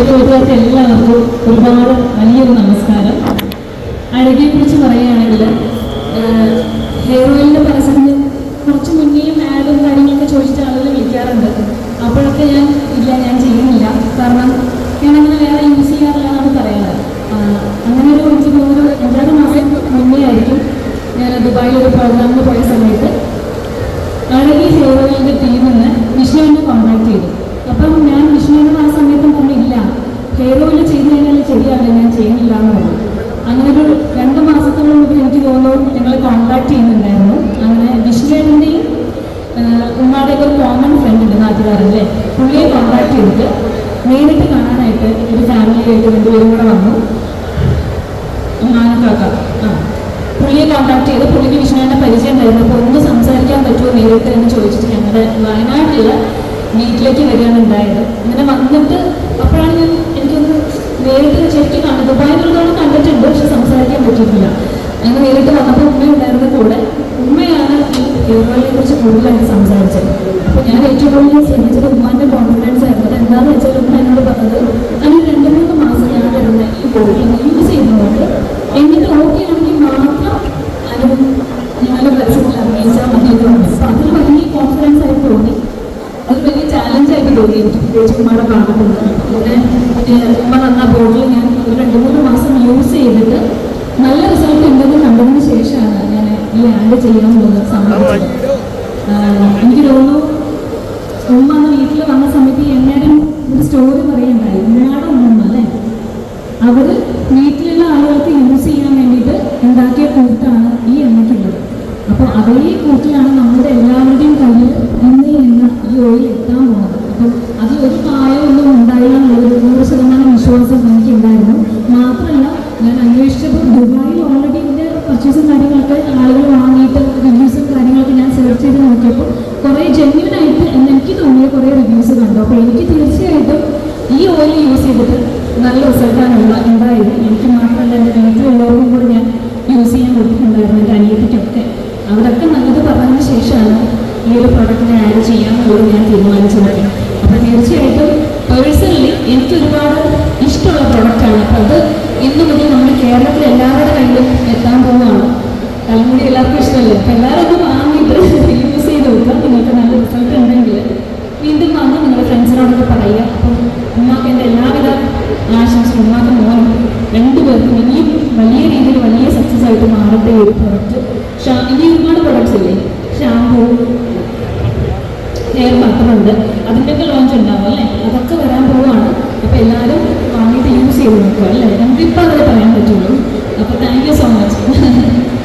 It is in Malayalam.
കൂട്ടുകാർക്ക് എല്ലാവർക്കും ഒരുപാട് വലിയൊരു നമസ്കാരം അഴകിയെ കുറിച്ച് പറയുകയാണെങ്കിൽ ഹെയർ ഓയിലിന്റെ പരസ്യത്തിന് കുറച്ച് മുന്നേയും ആഡും കാര്യങ്ങളൊക്കെ ചോദിച്ചിട്ട് ആളുകൾ വിളിക്കാറുണ്ട് അപ്പോഴൊക്കെ ഞാൻ ഇല്ല ഞാൻ ചെയ്യുന്നില്ല കാരണം ഞാനങ്ങനെ വേറെ യൂസ് ചെയ്യാറില്ല എന്നാണ് പറയാറ് ആ, അങ്ങനെ ഒരു എനിക്ക് തോന്നുന്നു അഞ്ചാറ് മാസം മുന്നേ ആയിരിക്കും ഞാൻ ദുബായിൽ ഒരു പ്രോഗ്രാമിന് പോയ സമയത്ത് അഴകി ഹെയർ ഓയിലിന്റെ ടീമിൽ നിന്ന് വിഷ്ണുവിനെ കോൺടാക്ട് ചെയ്തു അപ്പം ഞാൻ വിഷ്ണുവിനോട് ആ സമയത്തും പറഞ്ഞില്ല ഹെയർ ഓയിൽ ചെയ്ത് കഴിഞ്ഞാൽ ശരിയാവില്ല ഞാൻ എന്ന് പറഞ്ഞു അങ്ങനെ ഒരു രണ്ട് മാസത്തോളം മുമ്പ് എനിക്ക് തോന്നുന്നു ഞങ്ങൾ കോൺടാക്ട് ചെയ്യുന്നുണ്ടായിരുന്നു. അങ്ങനെ വിഷ്ണുവിന്റെയും ഉമ്മാടെയൊക്കെ ഒരു കോമൺ ഫ്രണ്ട് ഉണ്ട് നാട്ടുകാരല്ലേ പുള്ളിയെ കോൺടാക്ട് ചെയ്തിട്ട് നേരിട്ട് കാണാനായിട്ട് ഒരു ഫാമിലി ആയിട്ട് രണ്ടുപേരും കൂടെ വന്നു. ഉമ്മാനക്കാക്ക ആ. പുള്ളിയെ കോൺടാക്ട് ചെയ്ത് പുള്ളിക്ക് വിഷ്ണുവിന്റെ പരിചയം ഉണ്ടായിരുന്നു. അപ്പോൾ ഒന്ന് സംസാരിക്കാൻ പറ്റുമോ നേരിട്ട് എന്ന് ചോദിച്ചിട്ട് ഞങ്ങളുടെ വയനാട്ടിലുള്ള വീട്ടിലേക്ക് വരികയാണ് ഉണ്ടായത്. അങ്ങനെ വന്നിട്ട് അപ്പോഴാണ് ഞാൻ നേരിട്ട് ശരിക്കും കണ്ടത് ദുബായിലുള്ളതാണ് കണ്ടിട്ടുണ്ട് പക്ഷെ സംസാരിക്കാൻ പറ്റിയിട്ടില്ല. അങ്ങനെ നേരിട്ട് വന്നപ്പോൾ ഉമ്മ ഉണ്ടായിരുന്ന കൂടെ. ഉമ്മയാണ് ഈ കേരളയെ കുറിച്ച് കൂടുതലായിട്ട് സംസാരിച്ചത്. അപ്പോൾ ഞാൻ ഏറ്റവും കൂടുതൽ ശ്രമിച്ചത് ഉമ്മാന്റെ കോൺഫിഡൻസ് ആയിരുന്നു. അത് എന്താണെന്ന് വെച്ചാൽ ഉമ്മ എന്നോട് പറഞ്ഞത് അതിന് രണ്ട് മൂന്ന് മാസം ഞാൻ വരുന്ന ഈ ബോഡി യൂസ് ചെയ്യുന്നതുകൊണ്ട് എന്നിട്ട് ഓക്കെ ആണെങ്കിൽ മാത്രം അത് ഞാൻ പരസ്യത്തിൽ അഭിനയിച്ചാൽ മതി അപ്പൊ അതിൽ വലിയ കോൺഫിഡൻസ് ആയിട്ട് തോന്നി അത് വലിയ ചാലഞ്ച് ആയിട്ട് തോന്നി. പ്രത്യേകിച്ച് കാണുന്നത് പിന്നെ ഉമ്മ തന്ന ബോട്ടിൽ ഞാൻ ഒരു രണ്ട് മൂന്ന് മാസം യൂസ് ചെയ്തിട്ട് നല്ല റിസൾട്ട് ഉണ്ടെന്ന് കണ്ടതിന് ശേഷമാണ് ഞാൻ ഈ ആഡ് ചെയ്യണമെന്നുള്ളത് സമ്മതിച്ചത് ആഹ്, എനിക്ക് തോന്നുന്നു ഉമ്മ അന്ന് വീട്ടിൽ വന്ന സമയത്ത് ഈ ഒരു സ്റ്റോറി പറയുന്നുണ്ടായി. ഉമ്മയുടെ ഉമ്മ അല്ലേ? അവർ വീട്ടിലുള്ള ആളുകൾക്ക് യൂസ് ചെയ്യാൻ വേണ്ടിയിട്ട് ഉണ്ടാക്കിയ കൂട്ടാണ് ഈ എണ്ണയ്ക്കുള്ളത് അപ്പോൾ അതേ കൂട്ടിലാണ് നമ്മുടെ എല്ലാവരുടെയും കയ്യിൽ ഇന്ന് ഈ അതിൽ ഒരു കായമൊന്നും ഉണ്ടായില്ല എന്നുള്ളൊരു നൂറ് ശതമാനം വിശ്വാസം എനിക്കുണ്ടായിരുന്നു. മാത്രമല്ല ഞാൻ അന്വേഷിച്ചപ്പോൾ ദുബായിൽ ഓൾറെഡി ഇതിന്റെ പർച്ചേസും കാര്യങ്ങളൊക്കെ ആളുകൾ വാങ്ങിയിട്ട് റിവ്യൂസും കാര്യങ്ങളൊക്കെ ഞാൻ സെർച്ച് ചെയ്ത് നോക്കിയപ്പോൾ കുറേ ജെന്യൂൻ ആയിട്ട് എന്ന് എനിക്ക് തോന്നിയ കുറേ റിവ്യൂസ് കണ്ടു. അപ്പോൾ എനിക്ക് തീർച്ചയായിട്ടും ഈ ഓയിൽ യൂസ് ചെയ്തിട്ട് നല്ല റിസൾട്ടാണ് ഉണ്ടായത്. എനിക്ക് മാത്രമല്ല എന്റെ വീട്ടിലുള്ളവർക്കും കൂടി ഞാൻ യൂസ് ചെയ്യാൻ കൊടുത്തിട്ടുണ്ടായിരുന്നു എന്റെ അനിയത്തിക്കൊക്കെ. അവരൊക്കെ നല്ലത് പറഞ്ഞതിന് ശേഷമാണ് ഈ ഒരു പ്രൊഡക്റ്റിനെ ആഡ് ചെയ്യാമെന്നുള്ളത് തലമുടി എല്ലാവർക്കും ഇഷ്ടമല്ലേ? എല്ലാവരും ഒന്ന് വാങ്ങിയിട്ട് യൂസ് ചെയ്ത് നോക്കുക. നിങ്ങൾക്ക് നല്ല റിസൾട്ട് ഉണ്ടെങ്കിൽ വീണ്ടും വന്ന് നിങ്ങളുടെ ഫ്രണ്ട്സിനോടൊക്കെ പറയുക. അപ്പം ഉമ്മാക്ക് എന്റെ എല്ലാവിധ ആശംസകളും ഉമ്മാക്ക് മോനും രണ്ടുപേർക്കും ഇനിയും വലിയ രീതിയിൽ വലിയ സക്സസ് ആയിട്ട് മാറട്ടെ ഒരു പ്രൊഡക്റ്റ് ഇനി ഒരുപാട് പ്രൊഡക്ട്സ് ഇല്ലേ? ഷാമ്പൂ ഹെയർ ബട്ടറുണ്ട് അതിന്റെയൊക്കെ ലോഞ്ച് ഉണ്ടാവും അല്ലേ? അതൊക്കെ വരാൻ പോവാണ് അപ്പോൾ എല്ലാവരും വാങ്ങിയിട്ട് യൂസ് ചെയ്ത് നോക്കുക അല്ലേ? നമുക്കിപ്പോൾ അതേ പറയാൻ പറ്റുള്ളൂ. അപ്പോൾ താങ്ക്